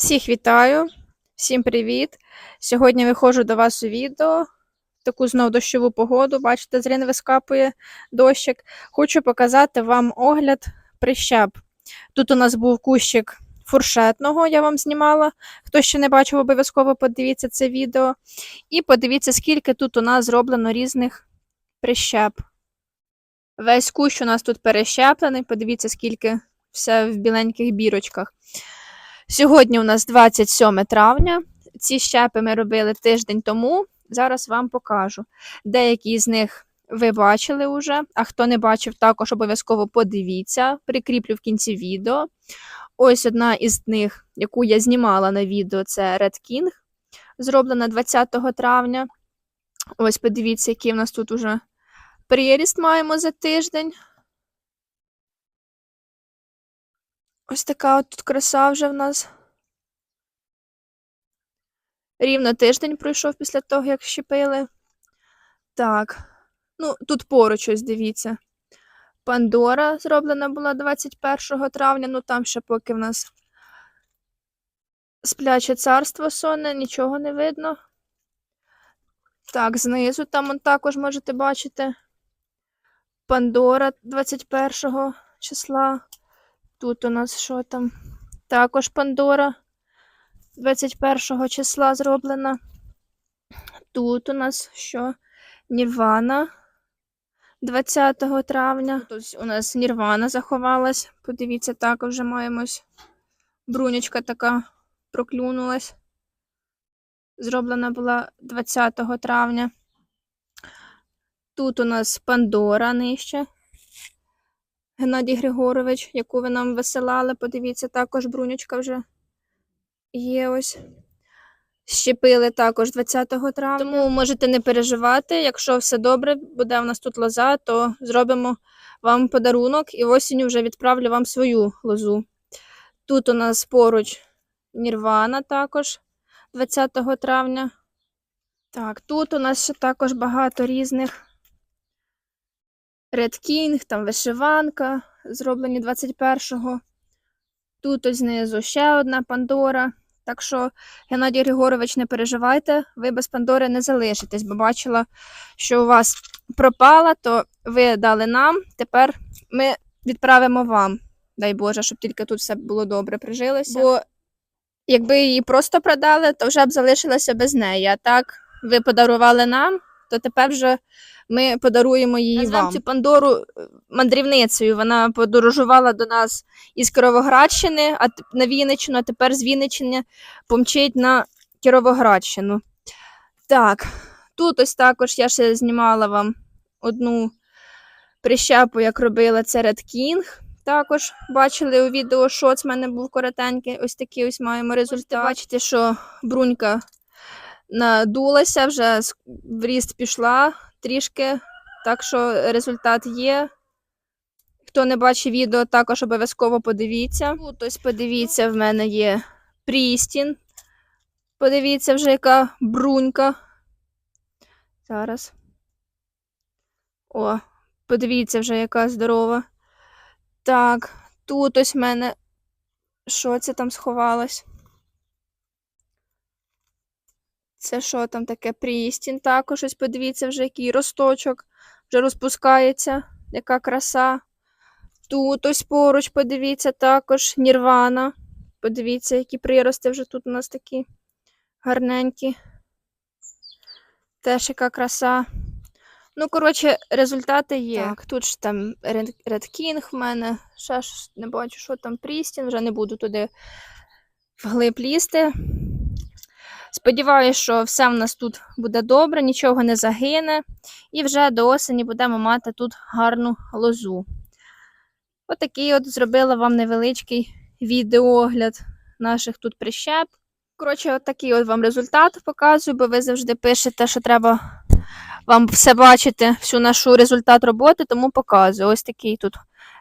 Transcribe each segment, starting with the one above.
Всіх вітаю, всім привіт. Сьогодні виходжу до вас у відео. Таку знову дощову погоду. Бачите, з рін вискапує дощик. Хочу показати вам огляд прищеп. Тут у нас був кущик фуршетного, я вам знімала. Хто ще не бачив, обов'язково подивіться це відео. І подивіться, скільки тут у нас зроблено різних прищеп. Весь кущ у нас тут перещеплений. Подивіться, скільки все в біленьких бірочках. Сьогодні у нас 27 травня. Ці щепи ми робили тиждень тому. Зараз вам покажу. Деякі з них ви бачили вже, а хто не бачив, також обов'язково подивіться, прикріплю в кінці відео. Ось одна із них, яку я знімала на відео, це Red King, зроблена 20 травня. Ось подивіться, який в нас тут уже приріст маємо за тиждень. Ось така от тут краса вже в нас. Рівно тиждень пройшов після того, як щепили. Так. Ну, тут поруч ось дивіться. Пандора зроблена була 21 травня, ну там ще поки в нас спляче царство сонне, нічого не видно. Так, знизу там он також можете бачити. Пандора 21 числа. Тут у нас що там? Також Пандора 21 числа зроблена. Тут у нас що? Нірвана 20 травня. Тут у нас Нірвана заховалась. Подивіться, також вже маємо ось брунячка така проклюнулась. Зроблена була 20 травня. Тут у нас Пандора нижче. Геннадій Григорович, яку ви нам висилали. Подивіться, також брунючка вже є ось. Щепили також 20 травня. Тому можете не переживати. Якщо все добре, буде в нас тут лоза, то зробимо вам подарунок і осінню вже відправлю вам свою лозу. Тут у нас поруч Нірвана також 20 травня. Так, тут у нас ще також багато різних. King, там вишиванка, зроблені 21-го. Тут ось знизу ще одна Пандора. Так що, Геннадій Григорович, не переживайте, ви без Пандори не залишитесь, бо бачила, що у вас пропала, то ви дали нам. Тепер ми відправимо вам. Дай Боже, щоб тільки тут все було добре прижилося. Бо якби її просто продали, то вже б залишилася без неї. А так, ви подарували нам, то тепер вже ми подаруємо її Назвем вам. цю Пандору е, мандрівницею. Вона подорожувала до нас із Кіровоградщини, а на Вінниччину, а тепер з Вінниччини помчить на Кіровоградщину. Так, тут ось також я ще знімала вам одну прищепу, як робила це Red King. Також бачили у відео шоц в мене був коротенький. Ось такий ось маємо результат. Бачите, що брунька надулася, вже в ріст пішла трішки. Так що результат є. Хто не бачив відео, також обов'язково подивіться. Тут ось подивіться, в мене є Прістін. Подивіться вже, яка брунька. Зараз. О, подивіться вже, яка здорова. Так, тут ось в мене. Що це там сховалось? Це що там таке? Прістін також ось подивіться вже, який росточок вже розпускається, яка краса. Тут ось поруч, подивіться, також Нірвана. Подивіться, які прирости вже тут у нас такі гарненькі. Теж яка краса. Ну, коротше, результати є. Так, тут ж там Red King в мене. Ще ж не бачу, що там Прістін, вже не буду туди вглиб лізти. Сподіваюсь, що все в нас тут буде добре, нічого не загине. І вже до осені будемо мати тут гарну лозу. Отакий от зробила вам невеличкий відеоогляд наших тут прищеп. Коротше, от такий от вам результат показую, бо ви завжди пишете, що треба вам все бачити, всю нашу результат роботи, тому показую. Ось такий тут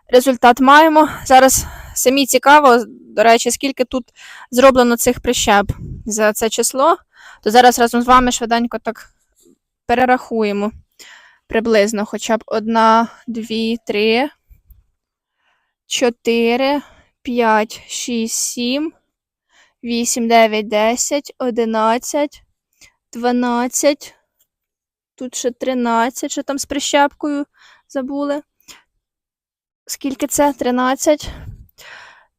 результат маємо. Зараз самі цікаво, до речі, скільки тут зроблено цих прищеп за це число, то зараз разом з вами швиденько так перерахуємо приблизно хоча б одна, дві, три, чотири, п'ять, шість, сім, 8, 9, 10, 11, 12. Тут ще 13, що там з прищепкою забули. Скільки це? 13.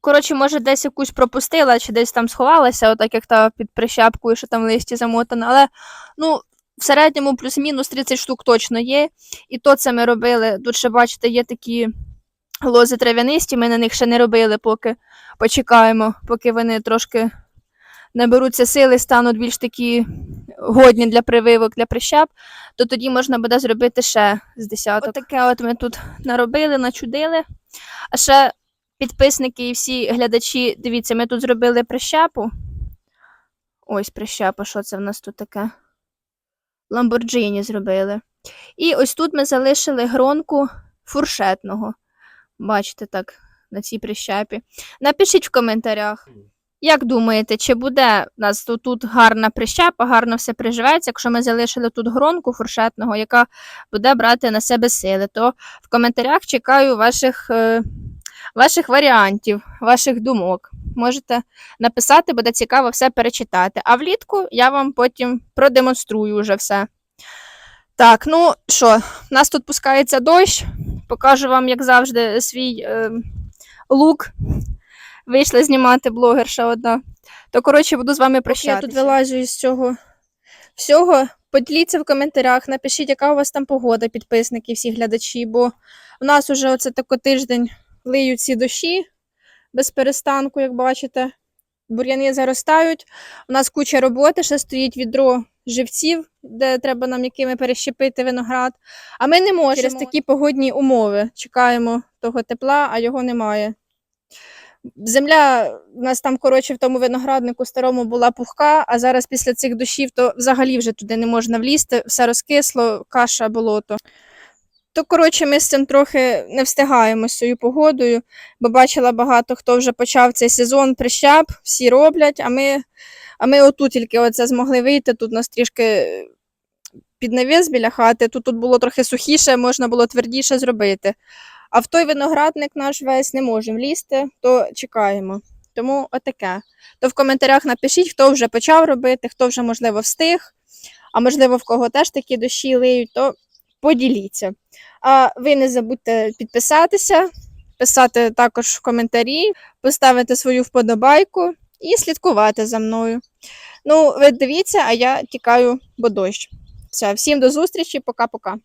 коротше, може, десь якусь пропустила, чи десь там сховалася, отак як та під прищепкою, що там листі замотана. Але ну, в середньому плюс-мінус 30 штук точно є. І то це ми робили. Тут ще, бачите, є такі лози трав'янисті, ми на них ще не робили, поки почекаємо, поки вони трошки наберуться сили, стануть більш такі годні для прививок, для прищеп, то тоді можна буде зробити ще з десяток. Отаке от ми тут наробили, начудили. А ще підписники і всі глядачі, дивіться, ми тут зробили прищепу. Ось прищепа, що це в нас тут таке? Ламборджині зробили. І ось тут ми залишили гронку фуршетного. Бачите так, на цій прищепі. Напишіть в коментарях. Як думаєте, чи буде у нас тут, тут гарна прищепа, гарно все приживеться, якщо ми залишили тут гронку фуршетного, яка буде брати на себе сили, то в коментарях чекаю ваших, е, ваших варіантів, ваших думок. Можете написати, буде цікаво все перечитати. А влітку я вам потім продемонструю вже все. Так, ну що, у нас тут пускається дощ. Покажу вам, як завжди, свій е, лук. Вийшла знімати блогерша одна. То, коротше, буду з вами прощатися. Я тут вилазю із цього всього. Поділіться в коментарях, напишіть, яка у вас там погода, підписники, всі глядачі, бо у нас уже оце тако тиждень лиють ці дощі без перестанку, як бачите. Бур'яни заростають. У нас куча роботи, ще стоїть відро живців, де треба нам якими перещепити виноград. А ми не можемо через такі погодні умови. Чекаємо того тепла, а його немає. Земля у нас там, коротше, в тому винограднику старому була пухка, а зараз після цих дощів то взагалі вже туди не можна влізти, все розкисло, каша, болото. То, коротше, ми з цим трохи не встигаємо з цією погодою, бо бачила багато хто вже почав цей сезон прищеп, всі роблять, а ми, а ми отут тільки оце змогли вийти. Тут у нас трішки під навіс біля хати, тут, тут було трохи сухіше, можна було твердіше зробити. А в той виноградник наш весь не можемо влізти, то чекаємо. Тому отаке. То в коментарях напишіть, хто вже почав робити, хто вже, можливо, встиг, а можливо, в кого теж такі дощі лиють, то поділіться. А ви не забудьте підписатися, писати також коментарі, поставити свою вподобайку і слідкувати за мною. Ну, ви дивіться, а я тікаю, бо дощ. Все, всім до зустрічі, пока-пока.